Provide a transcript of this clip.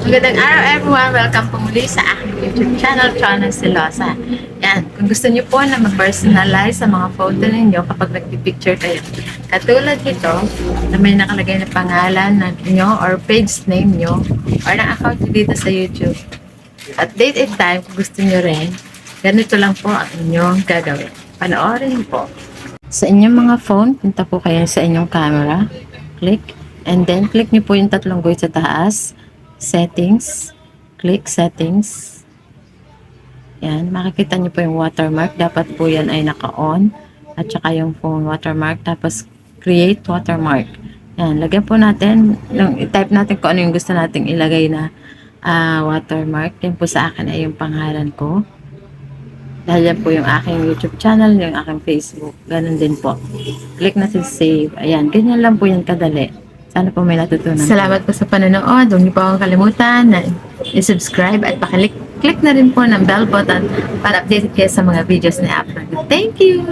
Magandang araw everyone! Welcome po muli sa aking YouTube channel, Channel Silosa. Yan, kung gusto niyo po na mag-personalize sa mga photo ninyo kapag nagpipicture kayo. Katulad nito, na may nakalagay na pangalan ng inyo or page name nyo or ng account dito sa YouTube. At date and time, kung gusto niyo rin, ganito lang po ang inyong gagawin. Panoorin po. Sa inyong mga phone, punta po kayo sa inyong camera. Click. And then, click niyo po yung tatlong guide sa taas. Settings. Click Settings. Yan. Makikita niyo po yung watermark. Dapat po yan ay naka-on. At saka yung phone watermark. Tapos, create watermark. Yan. Lagyan po natin. I-type natin kung ano yung gusto nating ilagay na ah, watermark. Yan po sa akin ay yung pangalan ko. Dahil yan po yung aking YouTube channel, yung aking Facebook. Ganun din po. Click na sa save. Ayan, ganyan lang po yan kadali. Sana po may natutunan. Salamat po sa panonood. Huwag niyo po akong kalimutan na i-subscribe at pakilick click na rin po ng bell button para updated kayo sa mga videos na upload. Thank you!